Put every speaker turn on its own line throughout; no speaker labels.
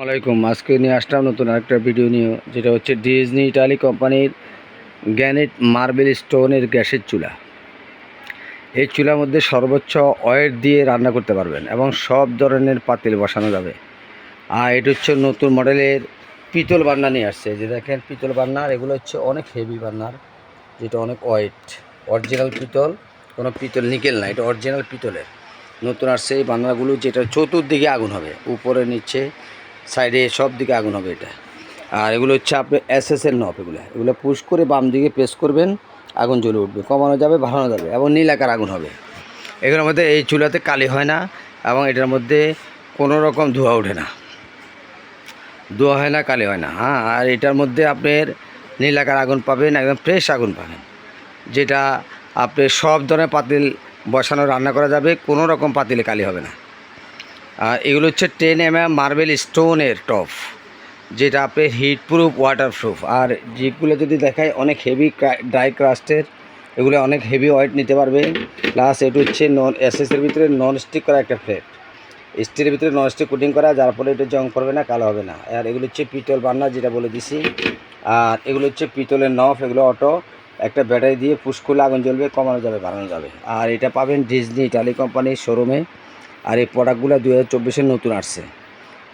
আসসালামাইকুম আজকে নিয়ে আসলাম নতুন একটা ভিডিও নিয়ে, যেটা হচ্ছে ডিজনি ইটালি কোম্পানির গ্যানেট মার্বেল স্টোনের গ্যাসের চুলা। এই চুলার মধ্যে সর্বোচ্চ অয়েল দিয়ে রান্না করতে পারবেন এবং সব ধরনের পাতিল বসানো যাবে। আর এটা হচ্ছে নতুন মডেলের পিতল বান্না নিয়ে আসছে। যে দেখেন, পিতল বান্নার এগুলো হচ্ছে অনেক হেভি বান্নার, যেটা অনেক ওয়েট অরিজিনাল পিতল, কোনো পিতল নিকেল না, এটা অরিজিনাল পিতলের। নতুন আসছে এই বান্নাগুলো, যেটা চতুর্দিকে আগুন হবে, উপরে, নিচে সাইডে সব দিকে আগুন হবে এটা। আর এগুলো হচ্ছে আপনি এসএসের নব এগুলো। এগুলো পুশ করে বাম দিকে প্রেস করবেন, আগুন জ্বলে উঠবে। কমানো যাবে, বাড়ানো যাবে এবং নীল আকার আগুন হবে। এগুলোর মধ্যে এই চুলাতে কালি হয় না এবং এটার মধ্যে কোনো রকম ধোঁয়া ওঠে না। ধোঁয়া হয় না, কালি হয় না। হ্যাঁ আর এটার মধ্যে আপনার নীল আকার আগুন পাবেন, একদম ফ্রেশ আগুন পাবেন। যেটা আপনি সব ধরনের পাতিল বসানো, রান্না করা যাবে, কোনো রকম পাতিলে কালি হবে না। এগুলো হচ্ছে টেন এম এম মার্বেল স্টোনের টপ, যেটা আপনি হিট প্রুফ ওয়াটার প্রুফ আর যেগুলো যদি দেখায় অনেক হেভি ড্রাই ক্রাস্টের এগুলো অনেক হেভি ওয়েট নিতে পারবে। প্লাস এটা হচ্ছে নন এসএসের ভিতরে নন স্টিক করা একটা প্লেট স্টিলের ভিতরে নন স্টিক কোটিং করা, যার ফলে এটা জং করবে না, কালো হবে না। আর এগুলো হচ্ছে পিতল বান্না, যেটা বলে দিছি। আর এগুলো হচ্ছে পিতলের নফ এগুলো অটো একটা ব্যাটারি দিয়ে পুশ করলে আগুন জ্বলবে, কমানো যাবে, বাড়ানো যাবে। আর এটা পাবেন ডিজনি ইটালি কোম্পানির শোরুমে আর এই প্রোডাক্টগুলো দু হাজার চব্বিশের নতুন আসছে।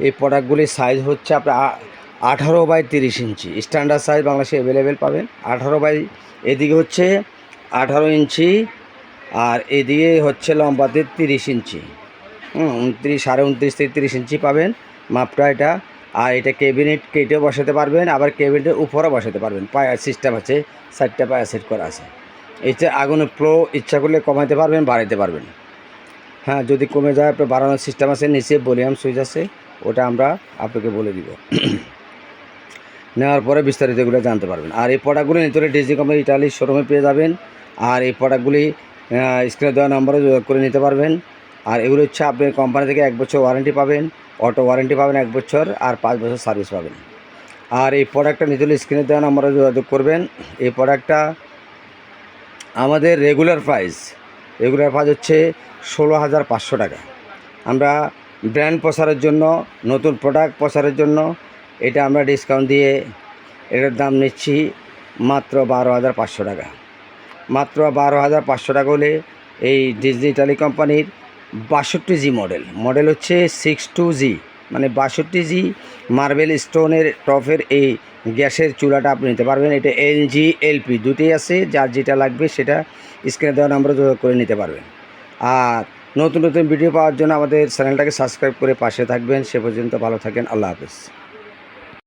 এই প্রোডাক্টগুলির সাইজ হচ্ছে আপনার আঠারো বাই তিরিশ ইঞ্চি। স্ট্যান্ডার্ড সাইজ বাংলাদেশে অ্যাভেলেবেল পাবেন। আঠারো বাই, এদিকে হচ্ছে আঠারো ইঞ্চি আর এদিকে হচ্ছে লম্বাতে তিরিশ ইঞ্চি। উনত্রিশ, সাড়ে উনত্রিশ থেকে তিরিশ ইঞ্চি পাবেন মাপটা এটা। আর এটা ক্যাবিনেট কেটেও বসাতে পারবেন, আবার ক্যাবিনেটের উপরেও বসাতে পারবেন। পায়া সিস্টেম আছে সাইডটা পায়া সেট করা আছে। এইটা আগুনের ফ্লো ইচ্ছা করলে কমাতে পারবেন বাড়াতে পারবেন। হ্যাঁ যদি কমে যায়, আপনার বাড়ানোর সিস্টেম আছে, নিচে ভলিউম সুইচ আছে, ওটা আমরা আপনাকে বলে দিব। নেওয়ার পরে বিস্তারিত এগুলো জানতে পারবেন। আর এই প্রোডাক্টগুলি নিতে ডিজি কোম্পানি ইটালির শোরুমে পেয়ে যাবেন। আর এই প্রোডাক্টগুলি স্ক্রিনে দেওয়া নম্বরে যোগাযোগ করে নিতে পারবেন। আর এগুলো হচ্ছে আপনি কোম্পানি থেকে এক বছর ওয়ারেন্টি পাবেন অটো ওয়ারেন্টি পাবেন এক বছর, আর পাঁচ বছর সার্ভিস পাবেন। আর এই প্রোডাক্টটা নিতে হলে স্ক্রিনে দেওয়া নম্বরে যোগাযোগ করবেন। এই প্রোডাক্টটা আমাদের রেগুলার প্রাইস রেগুলার প্রাইস হচ্ছে ষোলো হাজার পাঁচশো টাকা। আমরা ব্র্যান্ড প্রসারের জন্য, নতুন প্রোডাক্ট প্রসারের জন্য, এটা আমরা ডিসকাউন্ট দিয়ে এটার দাম নিচ্ছি মাত্র বারো হাজার পাঁচশো টাকা। মাত্র বারো হাজার পাঁচশো টাকা হলে এই ডিজিটালি কোম্পানির বাষট্টি জি মডেল মডেল হচ্ছে সিক্স টু জি মানে বাষট্টি জি মার্বেল স্টোনের টফের এই গ্যাসের চুলাটা আপনি নিতে পারবেন। এটা এলজি এলপি দুটোই আছে, যার যেটা লাগবে সেটা স্ক্রিনে দেওয়া নম্বরে যোগাযোগ করে নিতে পারবেন। আর নতুন নতুন ভিডিও পাওয়ার জন্য আমাদের চ্যানেলটাকে সাবস্ক্রাইব করে পাশে থাকবেন। সে পর্যন্ত ভালো থাকেন, আল্লাহ হাফেজ।